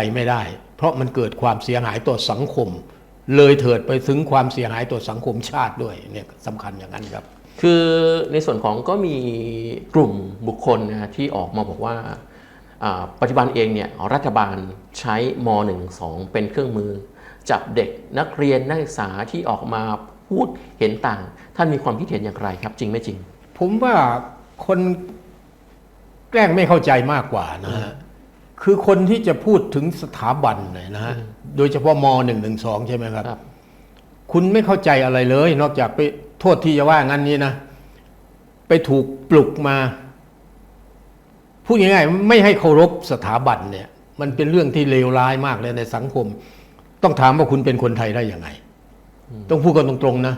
ไปไม่ได้ เพราะมันเกิดความเสียหายต่อสังคม เลยเถิดไปถึงความเสียหายต่อสังคมชาติด้วยเนี่ยสำคัญอย่างนั้นครับ คือในส่วนของก็มีกลุ่มบุคคลนะที่ออกมาบอกว่าอ่าปัจจุบันเองเนี่ยรัฐบาลใช้ม .112 เป็นเครื่องมือ จับเด็กนักเรียนนักศึกษาที่ออกมาพูดเห็นต่าง ท่านมีความคิดเห็นอย่างไรครับ จริงไม่จริง ผมว่าคนแกล้งไม่เข้าใจมากกว่านะฮะ คือคนที่จะพูดถึงสถาบันเนี่ยนะฮะโดยเฉพาะมหนึ่งหนึ่งสองใช่ไหมครับครับ คุณไม่เข้าใจอะไรเลย นอกจากไปโทษที่จะว่างั้นนี้นะ ไปถูกปลุกมา พูดง่ายๆไม่ให้เคารพสถาบันเนี่ย มันเป็นเรื่องที่เลวร้ายมากเลยในสังคม ต้องถามว่าคุณเป็นคนไทยได้ยังไง ต้องพูดกันตรงๆนะ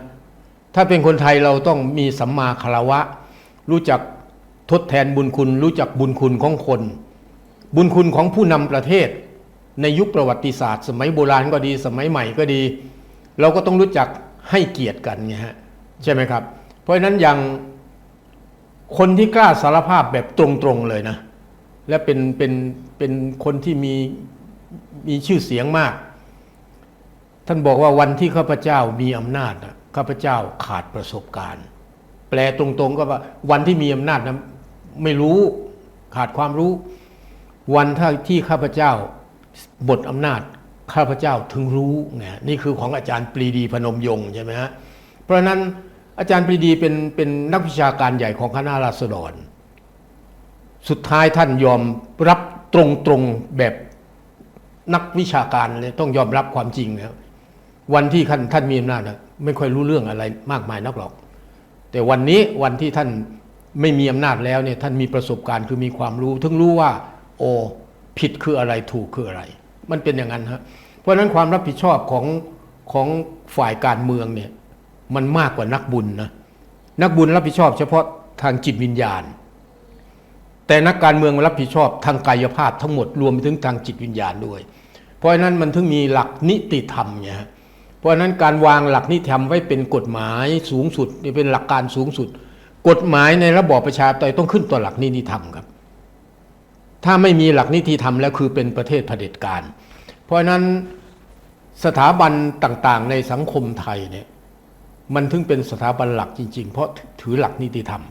ถ้าเป็นคนไทยเราต้องมีสัมมาคารวะ รู้จักทดแทนบุญคุณ รู้จักบุญคุณของคน บุญคุณของผู้นำประเทศ ในยุคประวัติศาสตร์ สมัยโบราณก็ดีสมัยใหม่ก็ดี เราก็ต้องรู้จักให้เกียรติกันไงฮะใช่ไหมครับ เพราะฉะนั้นอย่างคนที่กล้าสารภาพแบบตรงๆเลยนะ และเป็นเป็นเป็นคนที่มีมีชื่อเสียงมาก ท่านบอกว่าวันที่ข้าพเจ้ามีอำนาจข้าพเจ้าขาดประสบการณ์ แปลตรงๆก็ว่าวันที่มีอำนาจนะไม่รู้ขาดความรู้ วันถ้าที่ข้าพเจ้าบทอำนาจข้าพเจ้าถึงรู้ไงนี่คือของอาจารย์ปรีดีพนมยงค์ใช่ไหมฮะเพราะฉะนั้นอาจารย์ปรีดีเป็นเป็นนักวิชาการใหญ่ของคณะราษฎร สุดท้ายท่านยอมรับตรงๆแบบนักวิชาการเลยต้องยอมรับความจริงนะวันที่ท่านท่านมีอำนาจนะไม่ค่อยรู้เรื่องอะไรมากมายนักหรอก แต่วันนี้วันที่ท่านไม่มีอำนาจแล้วเนี่ยท่านมีประสบการณ์คือมีความรู้ ถึงรู้ว่า โอ้ผิดคืออะไรถูกคืออะไร มันเป็นอย่างนั้นฮะเพราะฉะนั้นความรับผิดชอบของของฝ่ายการเมืองเนี่ยมันมากกว่านักบุญนะนักบุญรับผิดชอบเฉพาะทางจิตวิญญาณ แต่นักการเมืองรับผิดชอบทางกายภาพทั้งหมดรวมไปถึงทางจิตวิญญาณด้วย เพราะฉะนั้นมันถึงมีหลักนิติธรรมเนี่ยเพราะฉะนั้นการวางหลักนิติธรรมไว้เป็นกฎหมายสูงสุดนี่เป็นหลักการสูงสุด กฎหมายในระบอบประชาธิปไตยต้องขึ้นต่อหลักนิติธรรมครับ ถ้าไม่มีหลักนิติธรรมแล้วคือเป็นประเทศเผด็จการ เพราะนั้นสถาบันต่างๆ ในสังคมไทยเนี่ยมันถึงเป็นสถาบันหลักจริง ๆ เพราะถือหลักนิติธรรม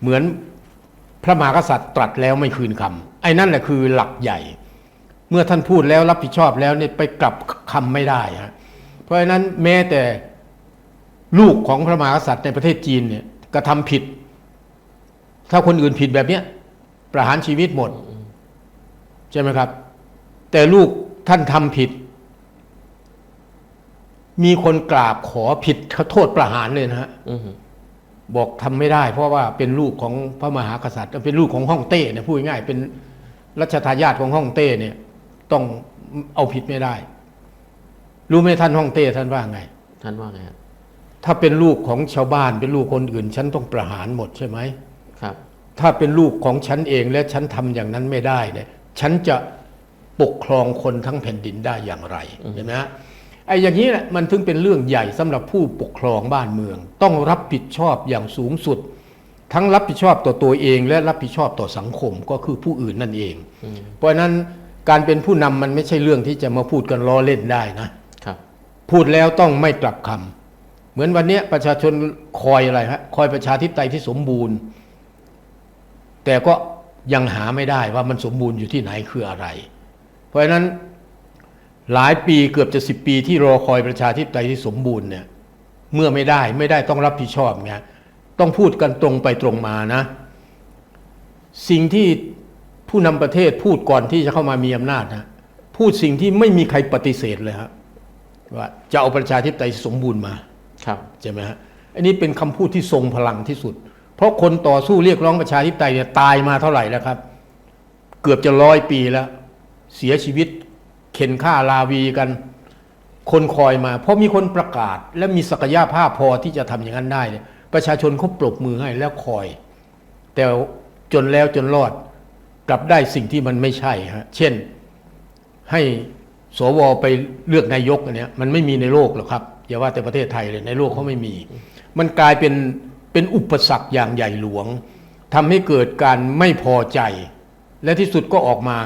เหมือนพระมหากษัตริย์ตรัสแล้วไม่คืนคำไอ้นั่นแหละคือหลักใหญ่ เมื่อท่านพูดแล้วรับผิดชอบแล้วเนี่ยไปกลับคำไม่ได้ฮะเพราะฉะนั้นแม้แต่ลูกของพระมหากษัตริย์ในประเทศจีนเนี่ยกระทำผิด ถ้าคนอื่นผิดแบบเนี้ยประหารชีวิตหมด ใช่ไหมครับ แต่ลูกท่านทำผิด มีคนกราบขอผิดเขาโทษประหารเลยนะฮะอือฮึบอกทำไม่ได้ เพราะว่าเป็นลูกของพระมหากษัตริย์ เป็นลูกของฮ่องเต้เนี่ยพูดง่ายๆเป็นรัชทายาทของฮ่องเต้เนี่ย ต้องเอาผิดไม่ได้ รู้ไหมท่านฮ่องเต้ท่านว่าไง ท่านว่าไงครับถ้าเป็นลูกของชาวบ้านเป็นลูกคนอื่น ฉันต้องประหารหมดใช่ไหมครับ ถ้าเป็นลูกของฉันเองและฉันทำอย่างนั้นไม่ได้เนี่ย ฉันจะปกครองคนทั้งแผ่นดินได้อย่างไรเห็นไหมฮะไอ้อย่างนี้แหละมันถึงเป็นเรื่องใหญ่สำหรับผู้ปกครองบ้านเมือง ต้องรับผิดชอบอย่างสูงสุด ทั้งรับผิดชอบต่อตัวเอง และรับผิดชอบต่อสังคมก็คือผู้อื่นนั่นเอง เพราะฉะนั้นการเป็นผู้นำมันไม่ใช่เรื่องที่จะมาพูดกันล้อเล่นได้นะครับพูดแล้วต้องไม่กลับคำเหมือนวันเนี้ยประชาชนคอยอะไรฮะคอยประชาธิปไตยที่สมบูรณ์ แต่ก็ ยังหาไม่ได้ว่ามันสมบูรณ์อยู่ที่ไหนคืออะไร เพราะฉะนั้นหลายปีเกือบจะสิบปีที่รอคอยประชาธิปไตยที่สมบูรณ์เนี่ยเมื่อไม่ได้ไม่ได้ต้องรับผิดชอบไงต้องพูดกันตรงไปตรงมานะ สิ่งที่ผู้นำประเทศพูดก่อนที่จะเข้ามามีอำนาจนะพูดสิ่งที่ไม่มีใครปฏิเสธเลยครับว่าจะเอาประชาธิปไตยสมบูรณ์มาครับใช่ไหมฮะอันนี้เป็นคำพูดที่ทรงพลังที่สุด เพราะคนต่อสู้เรียกร้องประชาธิปไตยเนี่ยตายมาเท่าไหร่แล้วครับ เกือบจะร้อยปีแล้ว เสียชีวิต เข็นฆ่าลาวีกัน คนคอยมา เพราะมีคนประกาศ และมีศักยภาพพอที่จะทำอย่างนั้นได้เนี่ยประชาชนเขาปรบมือให้แล้วคอย แต่จนแล้วจนรอดกลับได้สิ่งที่มันไม่ใช่ฮะเช่นให้สวไปเลือกนายกอันเนี้ยมันไม่มีในโลกหรอกครับอย่าว่าแต่ประเทศไทยเลยในโลกเขาไม่มี มันกลายเป็น เป็นอุปสรรคอย่างใหญ่หลวงทำให้เกิดการไม่พอใจ และที่สุดก็ออกมา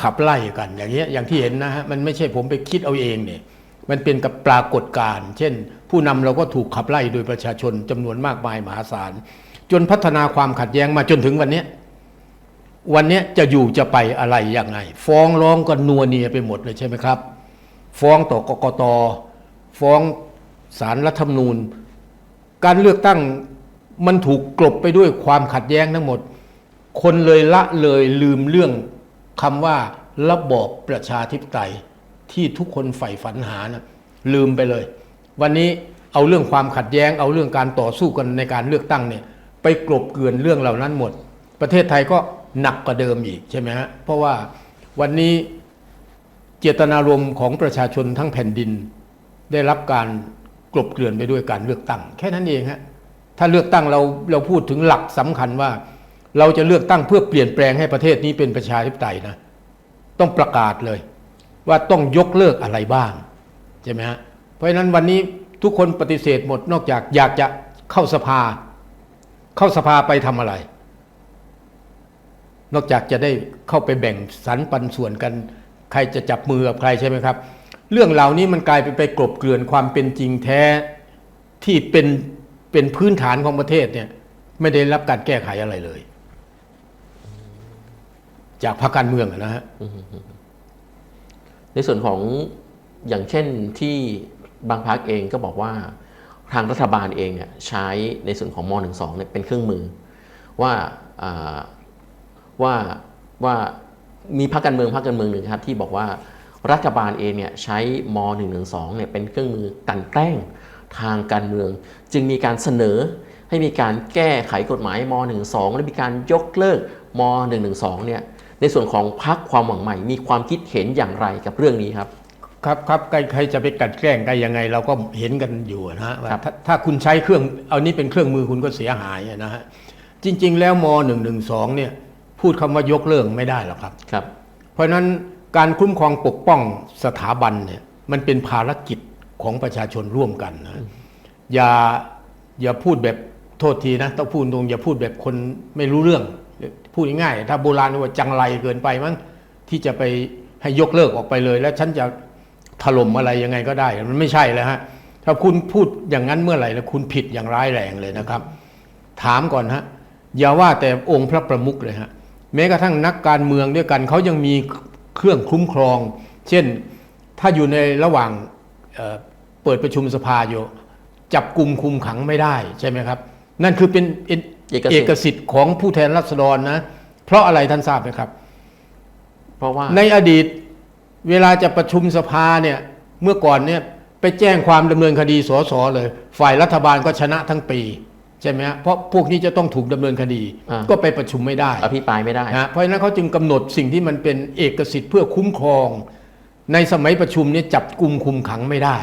ขับไล่กัน อย่างเงี้อย่างที่เห็นนะฮะมันไม่ใช่ผมไปคิดเอาเองเนี่ยมันเป็นกับปรากฏการณ์เช่น ผู้นำเราก็ถูกขับไล่โดยประชาชนจำนวนมากมายมหาศาล จนพัฒนาความขัดแย้งมาจนถึงวันนี้วันนี้จะอยู่จะไปอะไรยังไง ฟ้องร้องกันนัวเนียไปหมดเลยใช่ไหมครับ ฟ้องต่อกกตฟ้องศาลรัฐธรรมนูญ การเลือกตั้ง มันถูกกลบไปด้วยความขัดแย้งทั้งหมด คนเลยละเลยลืมเรื่องคำว่าระบอบประชาธิปไตยที่ทุกคนใฝ่ฝันหานะลืมไปเลย วันนี้เอาเรื่องความขัดแย้ง เอาเรื่องการต่อสู้กันในการเลือกตั้งเนี่ยไปกลบเกลื่อนเรื่องเหล่านั้นหมด ประเทศไทยก็หนักกว่าเดิมอีกใช่ไหมฮะเพราะว่าวันนี้เจตนารมณ์ของประชาชนทั้งแผ่นดิน ได้รับการกลบเกลื่อนไปด้วยการเลือกตั้ง แค่นั้นเองฮะ ถ้าเลือกตั้งเราเราพูดถึงหลักสำคัญว่า เราจะเลือกตั้งเพื่อเปลี่ยนแปลงให้ประเทศนี้เป็นประชาธิปไตยนะต้องประกาศเลย ว่าต้องยกเลิกอะไรบ้างใช่ไหมฮะเพราะฉะนั้นวันนี้ทุกคนปฏิเสธหมดนอกจากอยากจะเข้าสภา เข้าสภาไปทำอะไร นอกจากจะได้เข้าไปแบ่งสรรปันส่วนกัน ใครจะจับมือกับใครใช่ไหมครับ เรื่องเหล่านี้มันกลายไปไปกลบเกลื่อนความเป็นจริงแท้ที่เป็น เป็นพื้นฐานของประเทศเนี่ย ไม่ได้รับการแก้ไขอะไรเลย จากพรรคการเมืองนะฮะในส่วนของอย่างเช่นที่บางพักเองก็บอกว่าทางรัฐบาลเองเนี่ยใช้ในส่วนของม .12 เนี่ยเป็นเครื่องมือ ว่าว่าว่ามีพรรคการเมืองพรรคการเมืองหนึ่งครับที่บอกว่ารัฐบาลเองเนี่ยใช้ม .112 เนี่ยเป็นเครื่องมือกันแกล้ง ทางการเมือง จึงมีการเสนอให้มีการแก้ไขกฎหมายม .12 และมีการยกเลิกม .112 เนี่ยในส่วนของพรรคความหวังใหม่ มีความคิดเห็นอย่างไรกับเรื่องนี้ครับ ครับครับใครใครจะไปกลัดแกล้งได้ยังไง เราก็เห็นกันอยู่นะฮะว่าครับถ้าถ้าคุณใช้เครื่องเอานี้เป็นเครื่องมือคุณก็เสียหายอะนะฮะจริง ๆ แล้วม .112 เนี่ยพูดคำว่ายกเลิกไม่ได้หรอกครับครับ เพราะฉะนั้นการคุ้มครองปกป้องสถาบันเนี่ยมันเป็นภารกิจ ของประชาชนร่วมกันนะอย่าอย่าพูดแบบโทษทีนะต้องพูดตรงอย่าพูดแบบคนไม่รู้เรื่อง พูดง่ายๆถ้าโบราณว่าจังไรเกินไปมั้งที่จะไปให้ยกเลิกออกไปเลย แล้วฉันจะถล่มอะไรยังไงก็ได้ มันไม่ใช่แล้วฮะถ้าคุณพูดอย่างนั้นเมื่อไหร่แล้วคุณผิดอย่างร้ายแรงเลยนะครับ ถามก่อนฮะอย่าว่าแต่องค์พระประมุขเลยฮะแม้กระทั่งนักการเมืองด้วยกันเขายังมีเครื่องคุ้มครอง เช่นถ้าอยู่ในระหว่าง เอ่อเปิดประชุมสภาอยู่ จับกลุ่มคุมขังไม่ได้ใช่ไหมครับ นั่นคือเป็นเอกเอกสิทธิ์เอกสิทธิ์ของผู้แทนราษฎรนะ เพราะอะไรท่านทราบไหมครับ เพราะว่าในอดีตเวลาจะประชุมสภาเนี่ยเมื่อก่อนเนี่ยไปแจ้งความดำเนินคดีสสเลย ฝ่ายรัฐบาลก็ชนะทั้งปีใช่ไหมฮะเพราะพวกนี้จะต้องถูกดำเนินคดีอ่าก็ไปประชุมไม่ได้อภิปรายไม่ได้นะเพราะฉะนั้นเขาจึงกำหนดสิ่งที่มันเป็นเอกสิทธิ์เพื่อคุ้มครอง ในสมัยประชุมเนี่ยจับกลุ่มคุมขังไม่ได้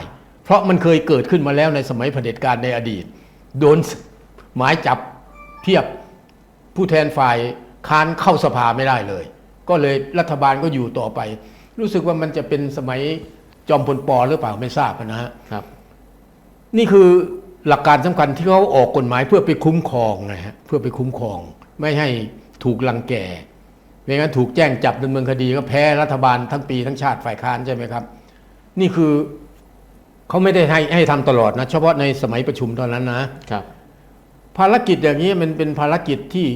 เพราะมันเคยเกิดขึ้นมาแล้วในสมัยเผด็จการในอดีต โดนหมายจับเพียบผู้แทนฝ่ายค้านเข้าสภาไม่ได้เลย ก็เลยรัฐบาลก็อยู่ต่อไป รู้สึกว่ามันจะเป็นสมัยจอมพลปอหรือเปล่าไม่ทราบนะฮะครับ นี่คือหลักการสำคัญที่เขาออกกฎหมายเพื่อไปคุ้มครองนะฮะเพื่อไปคุ้มครอง ไม่ให้ถูกลังแกไม่งั้นถูกแจ้งจับดำเนินคดีก็แพ้รัฐบาลทั้งปีทั้งชาติฝ่ายค้านใช่ไหมครับ นี่คือ เขาไม่ได้ให้ให้ทำตลอดนะ เฉพาะในสมัยประชุมตอนนั้นนะครับ ภารกิจอย่างนี้มันเป็นภารกิจที่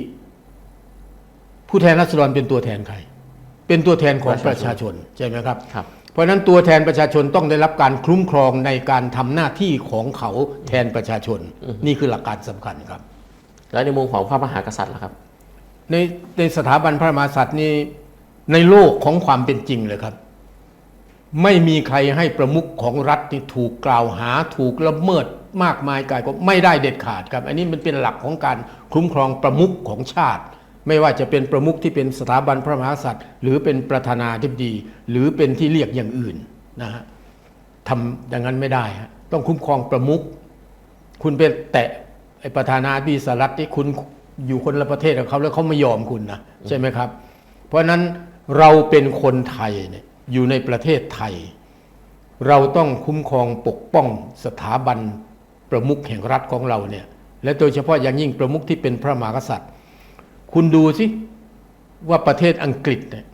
ผู้แทนราษฎรเป็นตัวแทนใคร เป็นตัวแทนของประชาชนใช่ไหมครับครับ เพราะฉะนั้นตัวแทนประชาชนต้องได้รับการคุ้มครองในการทำหน้าที่ของเขาแทนประชาชน นี่คือหลักการสำคัญครับ แล้วในมุมของพระมหากษัตริย์ล่ะครับ ในในสถาบันพระมหากษัตริย์นี่ในโลกของความเป็นจริงเลยครับ ไม่มีใครให้ประมุขของรัฐที่ถูกกล่าวหาถูกละเมิดมากมายกายก็ไม่ได้เด็ดขาดครับ อันนี้มันเป็นหลักของการคุ้มครองประมุขของชาติ ไม่ว่าจะเป็นประมุขที่เป็นสถาบันพระมหากษัตริย์ หรือเป็นประธานาธิบดี หรือเป็นที่เรียกอย่างอื่นนะฮะทำอย่างนั้นไม่ได้ฮะต้องคุ้มครองประมุขคุณเป็นแตะไอประธานาธิบดีสหรัฐที่คุณอยู่คนละประเทศกับเขาแล้วเขาไม่ยอมคุณนะใช่ไหมครับ เพราะฉะนั้นเราเป็นคนไทยเนี่ย อยู่ในประเทศไทย เราต้องคุ้มครองปกป้องสถาบันประมุขแห่งรัฐของเราเนี่ยและโดยเฉพาะอย่างยิ่งประมุขที่เป็นพระมหากษัตริย์ คุณดูสิว่าประเทศอังกฤษเนี่ย